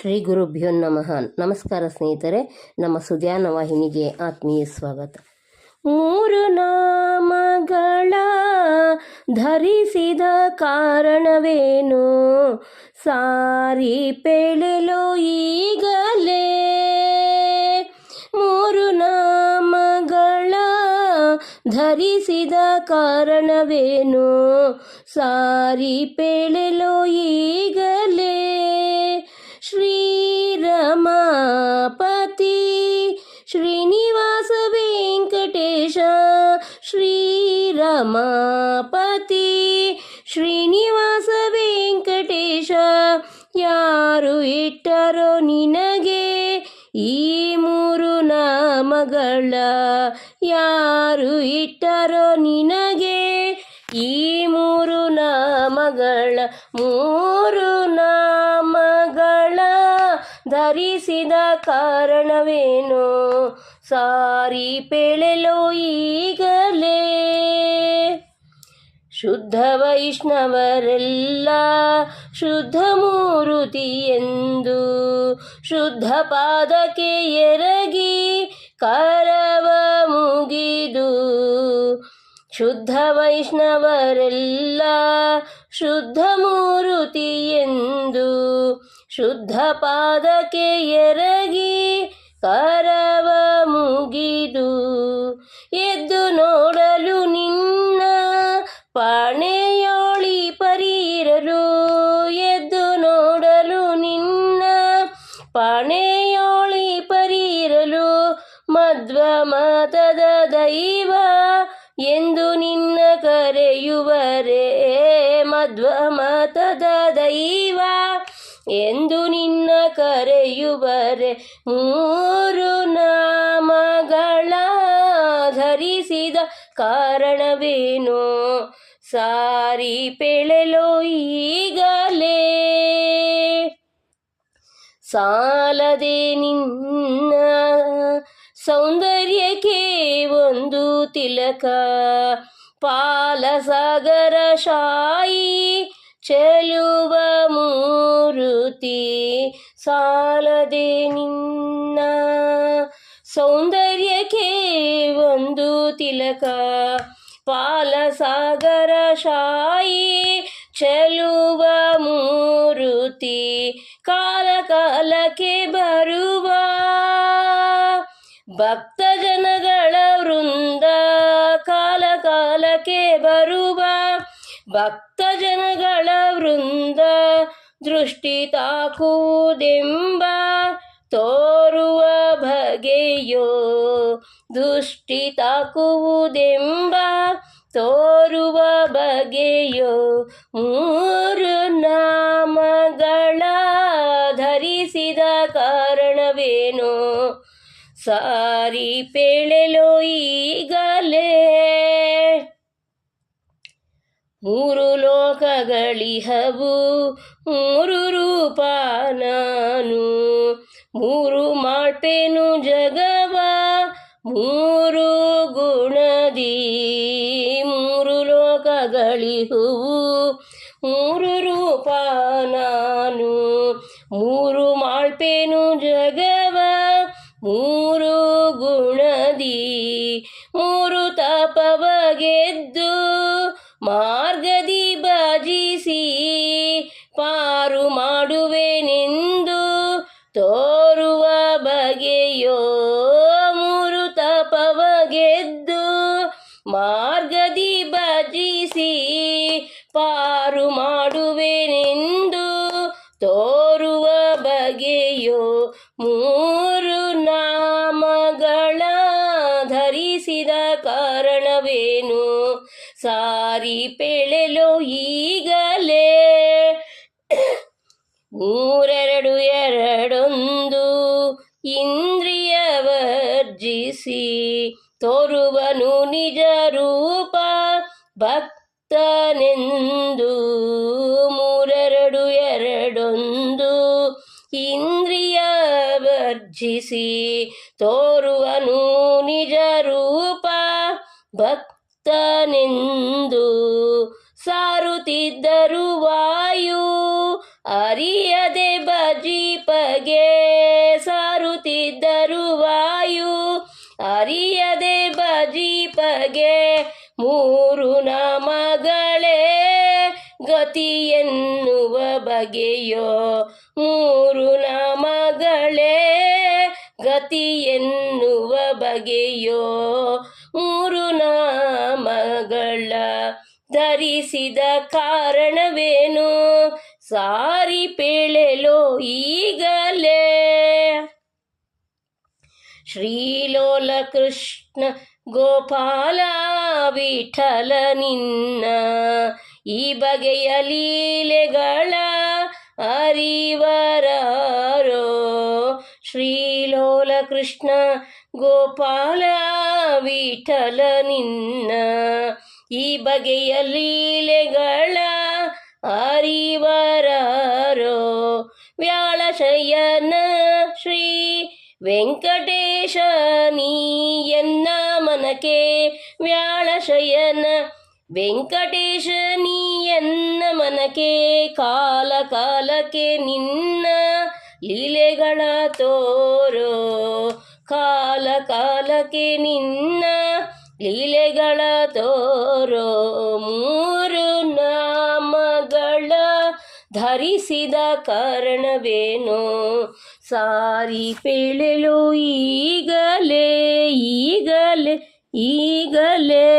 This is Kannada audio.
ಶ್ರೀ ಗುರುಭ್ಯೋ ನಮಃ. ನಮಸ್ಕಾರ ಸ್ನೇಹಿತರೆ, ನಮ್ಮ ಸುಧ್ಯಾನ ವಾಹಿನಿಗೆ ಆತ್ಮೀಯ ಸ್ವಾಗತ. ಮೂರು ನಾಮಗಳ ಧರಿಸಿದ ಕಾರಣವೇನು? ಸಾರಿ ಪೆಳೆಲು ಈಗಲೇ. ಮೂರು ನಾಮಗಳ ಧರಿಸಿದ ಕಾರಣವೇನು? ಸಾರಿ ಪೆಳೆಲು ಈಗಲೇ. ಶ್ರೀರಮಾಪತಿ ಶ್ರೀನಿವಾಸ ವೆಂಕಟೇಶ ಶ್ರೀರಮಾಪತಿ ಶ್ರೀನಿವಾಸ ವೆಂಕಟೇಶ ಯಾರು ಇಟ್ಟರೋ ನಿನಗೆ ಈ ಮೂರು ನಾಮಗಳ ಯಾರು ಇಟ್ಟರೋ ನಿನಗೆ ಈ ಮೂರು ನಾಮಗಳ ಮೂರು ನಾಮಗಳ ಧರಿಸಿದ ಕಾರಣವೇನು? ಸಾರಿ ಪೆಳೆಲು ಈಗಲೇ. ಶುದ್ಧ ವೈಷ್ಣವರೆಲ್ಲ ಶುದ್ಧ ಮೂರುತಿ ಎಂದು ಶುದ್ಧ ಪಾದಕ್ಕೆ ಎರಗಿ ಕರವ ಮುಗಿದು ಶುದ್ಧ ವೈಷ್ಣವರೆಲ್ಲ ಶುದ್ಧ ಮೂರುತಿ ಶುದ್ಧ ಪಾದಕ್ಕೆ ಎರಗಿ ಕರವ ಮುಗಿದು ಎದ್ದು ನೋಡಲು ನಿನ್ನ ಪಾಣೆಯೋಳಿ ಪರಿರಲು, ಎದ್ದು ನೋಡಲು ನಿನ್ನ ಪಾಣೆಯೋಳಿ ಪರಿರಲು ಮಧ್ವ ಮತದ ದೈವ ಎಂದು ನಿನ್ನ ಕರೆಯುವರೆ ಮಧ್ವ ಮತದ ದೈವ ಎಂದು ನಿನ್ನ ಕರೆಯುವರೆ ಮೂರು ನಾಮಗಳ ಧರಿಸಿದ ಕಾರಣವೇನು? ಸಾರಿ ಪೆಳೆಲು ಈಗಲೇ. ಸಾಲದೆ ನಿನ್ನ ಸೌಂದರ್ಯಕ್ಕೆ ಒಂದು ತಿಲಕ. ಪಾಲಸಾಗರ ಶಾಯಿ ಚೆಲುವ ಮೂರುತಿ ಸಾಲದೆ ನಿನ್ನ ಸೌಂದರ್ಯಕ್ಕೆ ಒಂದು ತಿಲಕ ಪಾಲಸಾಗರ ಶಾಯಿ ಚೆಲುವ ಮೂರುತಿ ಕಾಲ ಕಾಲಕ್ಕೆ ಬರುವ ಭಕ್ತ ಜನಗಳ ವೃಂದ ಕಾಲ ಕಾಲಕ್ಕೆ ಬರುವ ಭಕ್ತ ಜನಗಳ ವೃಂದ ದೃಷ್ಟಿ ತಾಕುವುದೆಂಬ ತೋರುವ ಬಗೆಯೋ. ದೃಷ್ಟಿ ತಾಕುವುದೆಂಬ ತೋರುವ ಬಗೆಯೋ. ಮೂರು ನಾಮಗಳ ಧರಿಸಿದ ಕಾರಣವೇನೋ? ಸಾರಿ ಪೇಳೆಲೋ ಈಗಲೇ ಮೂರು ಲೋಕಗಳಿಹವು, ಮೂರು ರೂಪ ನಾನು. ಮೂರು ಮಾಡ್ಪೇನು ಜಗವ, ಮೂರು ಗುಣದಿ. ಮೂರು ಲೋಕಗಳಿಹುವು, ಮೂರು ರೂಪ ನಾನು. ಮೂರು ಮಾಡ್ಪೇನು ಜಗವ, ಮೂರು ಪಾರು ಮಾಡುವೆನೆಂದು ತೋರುವ ಬಗೆಯೋ ಮೂರು ತಪವ ಗೆದ್ದು ಮಾರ್ಗದಿ ಭಜಿಸಿ ಪಾರು ಮಾಡುವೆನೆಂದು ತೋರುವ ಬಗೆಯೋ ಮೂರು ನಾಮಗಳ ಧರಿಸಿದ ಕಾರಣವೇನು? ಸಾರಿ ಪೆಳೆಲೋ ಈಗಲೇ ಮೂರೆರಡು ಎರಡೊಂದು ಇಂದ್ರಿಯ ವರ್ಜಿಸಿ ತೋರುವನು ನಿಜ ರೂಪ ಭಕ್ತನೆಂದು. ಮೂರೆರಡು ಎರಡೊಂದು ಇಂದ್ರಿಯ ವರ್ಜಿಸಿ ತೋರುವನು ನಿಜ ರೂಪ ಭಕ್ತನೆಂದು. ಸಾರುತ್ತಿದ್ದರು ವಾಯು, ಅರಿಯದೆ ಬಜೀಪಗೆ ಮೂರು ನಾಮಗಳೇ ಗತಿ ಎನ್ನುವ ಬಗೆಯೋ, ಮೂರು ನಾಮಗಳೇ ಗತಿ ಎನ್ನುವ ಬಗೆಯೋ, ಮೂರು ನಾಮಗಳ ಧರಿಸಿದ ಕಾರಣವೇನು? ಸಾರಿ ಪೇಳೆಲೋ, ಈಗಲೇ ಶ್ರೀಲೋಲ ಕೃಷ್ಣ ಗೋಪಾಲ ವಿಠಲ ನಿನ್ನ ಈ ಬಗೆಯ ಲೀಲೆಗಳ ಅರಿವರಾರೋ ಶ್ರೀಲೋಲ ಕೃಷ್ಣ ಗೋಪಾಲ ವಿಠಲ ನಿನ್ನ ಈ ಬಗೆಯ ಲೀಲೆಗಳ ಅರಿವರಾರೋ ವ್ಯಾಳಶಯನ ವೆಂಕಟೇಶ ಎನ್ನ ಮನಕೆ? ವ್ಯಾಳಶಯನ, ವೆಂಕಟೇಶ, ನೀ ಎನ್ನ ಮನಕೆ? ಕಾಲ ಕಾಲಕ್ಕೆ ನಿನ್ನ ಲೀಲೆಗಳ ತೋರೋ? ಕಾಲ ಕಾಲಕ್ಕೆ ನಿನ್ನ ಲೀಲೆಗಳ ತೋರೋ? ಧರಿಸಿದ ಕಾರಣವೇನೋ? ಸಾರಿ ಪೇಳೆಲು ಈಗಲೇ ಈಗಲೇ ಈಗಲೇ.